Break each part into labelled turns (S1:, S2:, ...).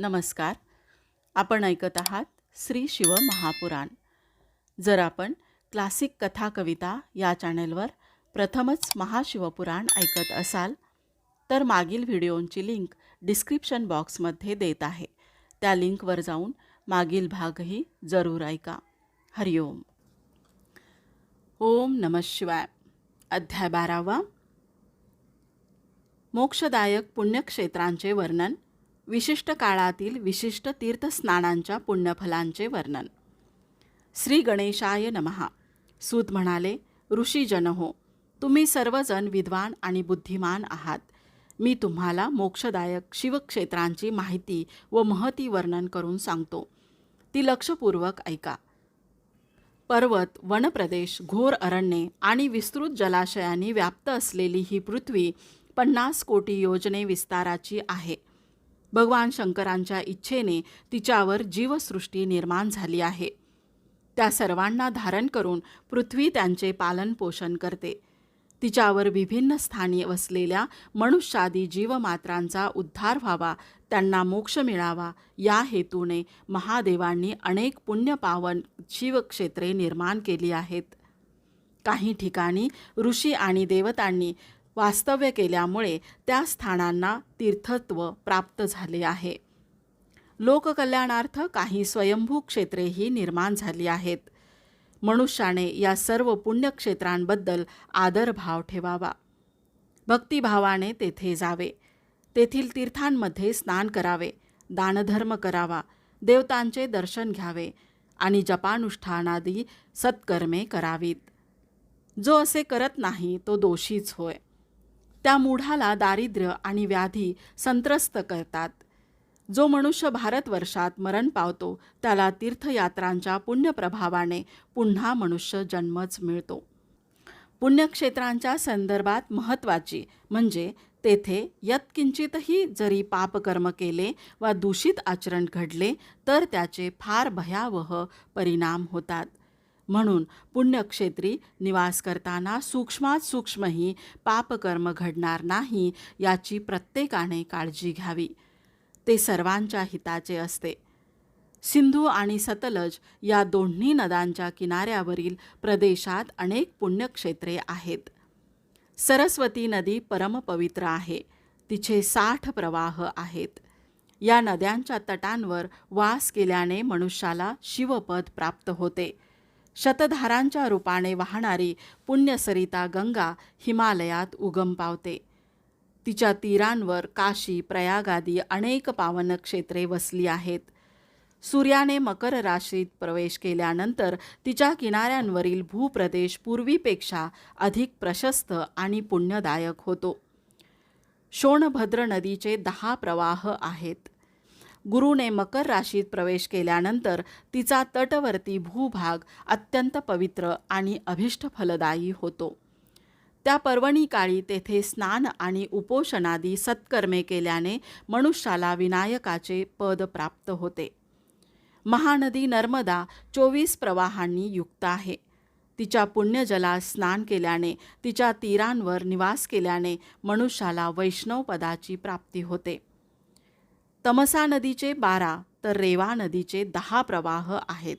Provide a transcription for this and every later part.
S1: नमस्कार. आपण ऐकत आहात श्री शिव महापुराण. जर आपण क्लासिक कथा कविता या चॅनेलवर प्रथमच महाशिवपुराण ऐकत असाल तर मागील व्हिडिओंची लिंक डिस्क्रिप्शन बॉक्समध्ये देत आहे. त्या लिंकवर जाऊन मागील भागही जरूर ऐका. हरिओम ओम नम शिवाय. अध्याय बारावा. मोक्षदायक पुण्यक्षेत्रांचे वर्णन विशिष्ट काळातील विशिष्ट तीर्थस्नानांच्या पुण्यफलांचे वर्णन. श्री गणेशाय नमहा. सूत म्हणाले ऋषीजन हो तुम्ही सर्वजण विद्वान आणि बुद्धिमान आहात. मी तुम्हाला मोक्षदायक शिवक्षेत्रांची माहिती व महती वर्णन करून सांगतो. ती लक्षपूर्वक ऐका. पर्वत वनप्रदेश घोर अरण्ये आणि विस्तृत जलाशयांनी व्याप्त असलेली ही पृथ्वी पन्नास कोटी योजने विस्ताराची आहे. भगवान शंकरांच्या इच्छेने तिच्यावर जीवसृष्टी निर्माण झाली आहे. त्या सर्वांना धारण करून पृथ्वी त्यांचे पालनपोषण करते. तिच्यावर विभिन्न स्थानी वसलेल्या मनुष्यादी जीवमात्रांचा उद्धार व्हावा त्यांना मोक्ष मिळावा या हेतूने महादेवांनी अनेक पुण्यपावन शिवक्षेत्रे निर्माण केली आहेत. काही ठिकाणी ऋषी आणि देवतांनी वास्तव्य केल्यामुळे त्या स्थानांना तीर्थत्व प्राप्त झाले आहे. लोककल्याणार्थ काही स्वयंभू क्षेत्रेही निर्माण झाली आहेत. मनुष्याने या सर्व पुण्यक्षेत्रांबद्दल आदरभाव ठेवावा. भक्तिभावाने तेथे जावे. तेथील तीर्थांमध्ये स्नान करावे दानधर्म करावा देवतांचे दर्शन घ्यावे आणि जपानुष्ठानादी सत्कर्मे करावीत. जो असे करत नाही तो दोषीच होय. त्या मूढाला दारिद्र्य आणि व्याधी संत्रस्त करतात. जो मनुष्य भारतवर्षात मरण पावतो त्याला तीर्थयात्रांच्या पुण्यप्रभावाने पुन्हा मनुष्य जन्मच मिळतो. पुण्यक्षेत्रांच्या संदर्भात महत्त्वाची म्हणजे तेथे यत्किंचितही जरी पापकर्म केले वा दूषित आचरण घडले तर त्याचे फार भयावह परिणाम होतात. म्हणून पुण्यक्षेत्री निवास करताना सूक्ष्मात सूक्ष्मही पापकर्म घडणार नाही याची प्रत्येकाने काळजी घ्यावी. ते सर्वांच्या हिताचे असते. सिंधू आणि सतलज या दोन्ही नद्यांच्या किनाऱ्यावरील प्रदेशात अनेक पुण्यक्षेत्रे आहेत. सरस्वती नदी परमपवित्र आहे. तिचे साठ प्रवाह आहेत. या नद्यांच्या तटांवर वास केल्याने मनुष्याला शिवपद प्राप्त होते. शतधारांच्या रूपाने वाहणारी पुण्यसरिता गंगा हिमालयात उगम पावते. तिच्या तीरांवर काशी प्रयागादी अनेक पावन क्षेत्रे वसली आहेत. सूर्याने मकर राशीत प्रवेश केल्यानंतर तिच्या किनाऱ्यांवरील भूप्रदेश पूर्वीपेक्षा अधिक प्रशस्त आणि पुण्यदायक होतो. शोणभद्र नदीचे दहा प्रवाह आहेत. गुरुने मकर राशीत प्रवेश केल्यानंतर तिचा तटवर्ती भूभाग अत्यंत पवित्र आणि अभिष्ट फलदायी होतो. त्या पर्वणी काळी तेथे स्नान आणि उपोषणादी सत्कर्मे केल्याने मनुष्याला विनायकाचे पद प्राप्त होते. महानदी नर्मदा चोवीस प्रवाहांनी युक्त आहे. तिच्या पुण्यजलात स्नान केल्याने तिच्या तीरांवर निवास केल्याने मनुष्याला वैष्णव पदाची प्राप्ती होते. तमसा नदीचे बारा तर रेवा नदीचे दहा प्रवाह आहेत.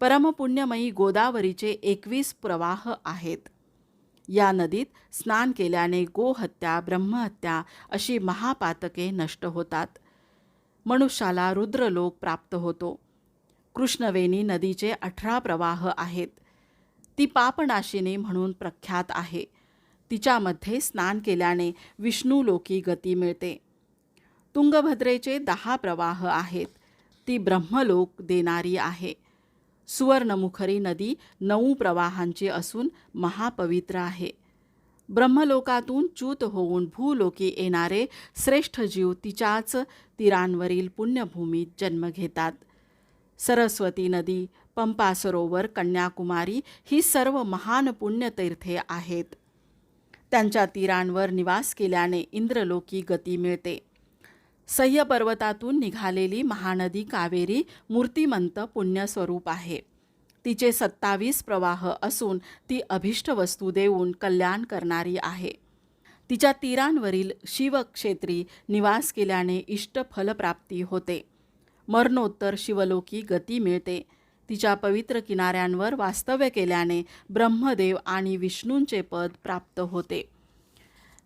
S1: परमपुण्यमयी गोदावरीचे एकवीस प्रवाह आहेत. या नदीत स्नान केल्याने गोहत्या ब्रह्महत्या अशी महापातके नष्ट होतात. मनुष्याला रुद्रलोक प्राप्त होतो. कृष्णवेणी नदीचे अठरा प्रवाह आहेत. ती पापनाशिनी म्हणून प्रख्यात आहे. तिच्यामध्ये स्नान केल्याने विष्णुलोकी गती मिळते. तुंगभद्रेचे दहा प्रवाह आहेत. ती ब्रह्मलोक देणारी आहे. सुवर्णमुखरी नदी नऊ प्रवाहांची असून महापवित्र आहे. ब्रह्मलोकातून च्यूत होऊन भूलोकी येणारे श्रेष्ठ जीव तिच्याच तीरांवरील पुण्यभूमीत जन्म घेतात. सरस्वती नदी पंपा सरोवर कन्याकुमारी ही सर्व महान पुण्यतीर्थे आहेत. त्यांच्या तीरांवर निवास केल्याने इंद्रलोकी गती मिळते. सह्य पर्वतातून निघालेली महानदी कावेरी मूर्तिमंत पुण्यस्वरूप आहे. तिचे सत्तावीस प्रवाह असून ती अभिष्ट वस्तू देऊन कल्याण करणारी आहे. तिच्या तीरांवरील शिवक्षेत्री निवास केल्याने इष्ट फलप्राप्ती होते. मरणोत्तर शिवलोकी गती मिळते. तिच्या पवित्र किनाऱ्यांवर वास्तव्य केल्याने ब्रह्मदेव आणि विष्णूंचे पद प्राप्त होते.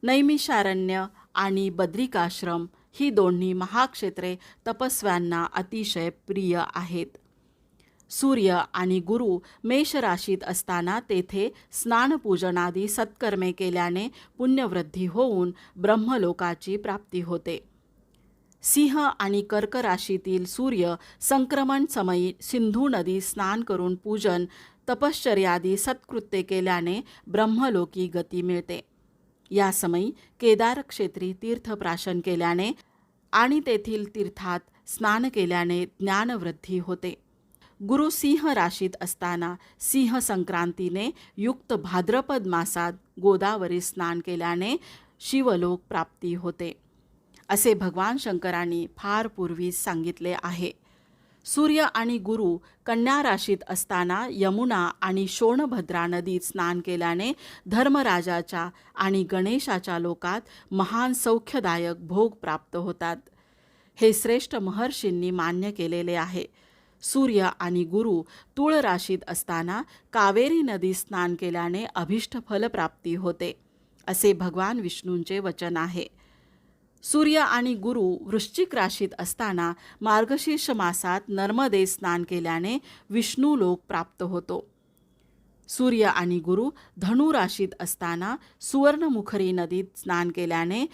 S1: नैमिषारण्य आणि बद्रिकाश्रम ही दोन्ही महाक्षेत्रे तपस्व्यांना अतिशय प्रिय आहेत. सूर्य आणि गुरु मेष राशीत असताना तेथे स्नानपूजनादी सत्कर्मे केल्याने पुण्यवृद्धी होऊन ब्रह्मलोकाची प्राप्ती होते. सिंह आणि कर्क राशीतील सूर्य संक्रमण समयी सिंधू नदी स्नान करून पूजन तपश्चर्यादी सत्कृत्ये केल्याने ब्रह्मलोकी गती मिळते. या समयी केदार क्षेत्री तीर्थप्राशन केल्याने आणि तेथील तीर्थात स्नान केल्याने ज्ञानवृद्धी होते. गुरु सिंह राशीत असताना सिंह संक्रांतीने युक्त भाद्रपद मासात गोदावरी स्नान केल्याने शिवलोक प्राप्ती होते. असे भगवान शंकरांनी फार पूर्वीच सांगितले आहे. सूर्य आणि गुरु कन्या राशीत असताना यमुना आणि शोणभद्रा नदीत स्नान केल्याने धर्मराजाच्या आणि गणेशाच्या लोकात महान सौख्यदायक भोग प्राप्त होतात. हे श्रेष्ठ महर्षींनी मान्य केलेले आहे. सूर्य आणि गुरु तुळ राशीत असताना कावेरी नदी स्नान केल्याने अभिष्ट फलप्राप्ती होते. असे भगवान विष्णूंचे वचन आहे. सूर्य आणि गुरु वृश्चिक राशीत असताना मार्गशीर्ष मासात नर्मदे स्नान केल्याने विष्णू लोक प्राप्त होतो. सूर्य आणि गुरु धनु राशीत असताना सुवर्णमुखरी नदीत स्नान केल्याने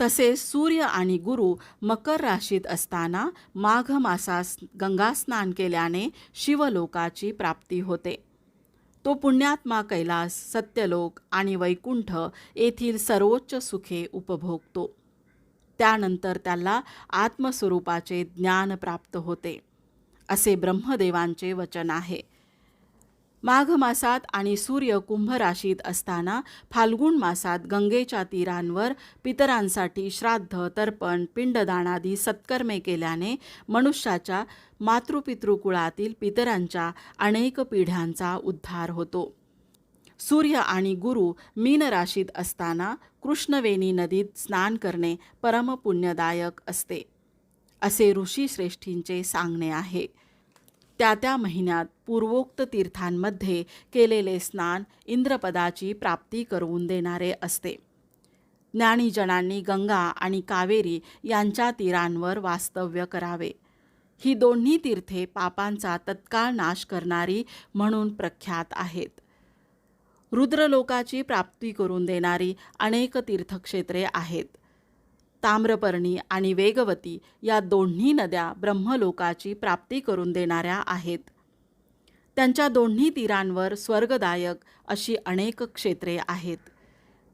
S1: तसेच सूर्य आणि गुरु मकर राशीत असताना माघ मासास गंगा स्नान केल्याने शिवलोकाची प्राप्ती होते. तो पुण्यात्मा कैलास सत्यलोक आणि वैकुंठ येथील सर्वोच्च सुखे उपभोगतो. त्यानंतर त्याला आत्मस्वरूपाचे ज्ञान प्राप्त होते. असे ब्रह्मदेवांचे वचन आहे. माघ मासात आणि सूर्य कुंभ राशीत असताना फाल्गुन मासात गंगेच्या तीरांवर पितरांसाठी श्राद्ध तर्पण पिंडदानादी सत्कर्मे केल्याने मनुष्याच्या मातृपितृकुळातील पितरांच्या अनेक पिढ्यांचा उद्धार होतो. सूर्य आणि गुरु मीन राशीत असताना कृष्णवेणी नदीत स्नान करणे परमपुण्यदायक असते. असे ऋषीश्रेष्ठींचे सांगणे आहे. त्या त्या महिन्यात पूर्वोक्त तीर्थांमध्ये केलेले स्नान इंद्रपदाची प्राप्ती करवून देणारे असते. ज्ञानीजनांनी गंगा आणि कावेरी यांच्या तीरांवर वास्तव्य करावे. ही दोन्ही तीर्थे पापांचा तत्काळ नाश करणारी म्हणून प्रख्यात आहेत. रुद्रलोकाची प्राप्ती करून देणारी अनेक तीर्थक्षेत्रे आहेत. ताम्रपर्णी आणि वेगवती या दोन्ही नद्या ब्रह्मलोकाची प्राप्ती करून देणाऱ्या आहेत. त्यांच्या दोन्ही तीरांवर स्वर्गदायक अशी अनेक क्षेत्रे आहेत.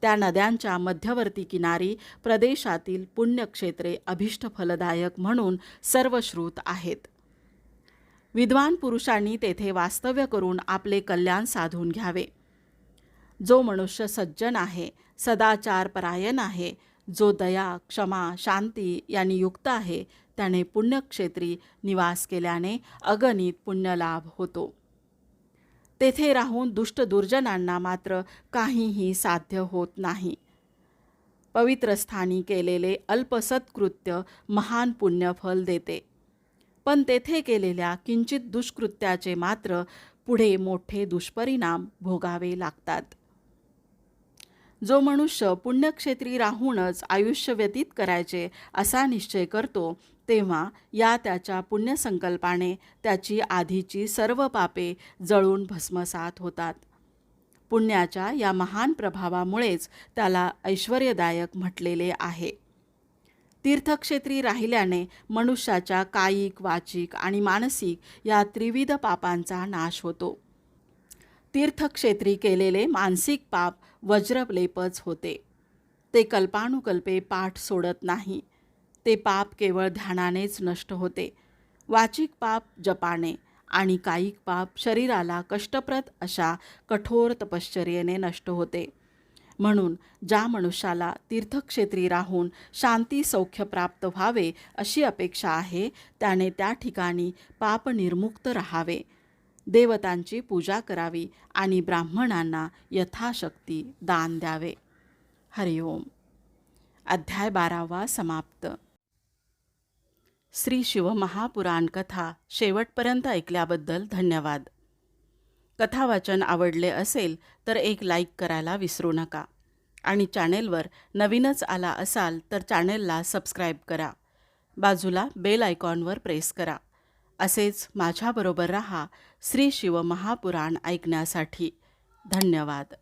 S1: त्या नद्यांच्या मध्यवर्ती किनारी प्रदेशातील पुण्यक्षेत्रे अभिष्टफलदायक म्हणून सर्वश्रुत आहेत. विद्वान पुरुषांनी तेथे वास्तव्य करून आपले कल्याण साधून घ्यावे. जो मनुष्य सज्जन आहे सदाचारपरायण आहे जो दया क्षमा शांती यांनी युक्त आहे त्याने पुण्यक्षेत्री निवास केल्याने अगणित पुण्यलाभ होतो. तेथे राहून दुष्ट दुर्जनांना मात्र काहीही साध्य होत नाही. पवित्र स्थानी केलेले अल्पसत्कृत्य महान पुण्यफल देते. पण तेथे केलेल्या किंचित दुष्कृत्याचे मात्र पुढे मोठे दुष्परिणाम भोगावे लागतात. जो मनुष्य पुण्यक्षेत्री राहूनच आयुष्य व्यतीत करायचे असा निश्चय करतो तेव्हा या त्याच्या पुण्यसंकल्पाने त्याची आधीची सर्व पापे जळून भस्मसात होतात. पुण्याच्या या महान प्रभावामुळेच त्याला ऐश्वर्यदायक म्हटलेले आहे. तीर्थक्षेत्री राहिल्याने मनुष्याच्या कायिक वाचिक आणि मानसिक या त्रिविध पापांचा नाश होतो. तीर्थक्षेत्री केलेले मानसिक पाप वज्रलेपच होते. ते कल्पानुकल्पे पाठ सोडत नाही. ते पाप केवळ ध्यानानेच नष्ट होते. वाचिक पाप जपाने आणि कायिक पाप शरीराला कष्टप्रद अशा कठोर तपश्चर्येने नष्ट होते. म्हणून ज्या मनुष्याला तीर्थक्षेत्री राहून शांती सौख्य प्राप्त व्हावे अशी अपेक्षा आहे त्याने त्या ठिकाणी पापनिर्मुक्त राहावे. देवतांची पूजा करावी आणि ब्राह्मणांना यथाशक्ती दान द्यावे. हरिओम अध्याय बारावा समाप्त. श्री शिवमहापुराण कथा शेवटपर्यंत ऐकल्याबद्दल धन्यवाद. कथावाचन आवडले असेल तर एक लाईक करायला विसरू नका आणि चॅनेलवर नवीनच आला असाल तर चॅनेलला सबस्क्राईब करा. बाजूला बेल आयकॉनवर प्रेस करा. असेच माझ्याबरोबर रहा श्री शिवमहापुराण ऐकण्यासाठी. धन्यवाद.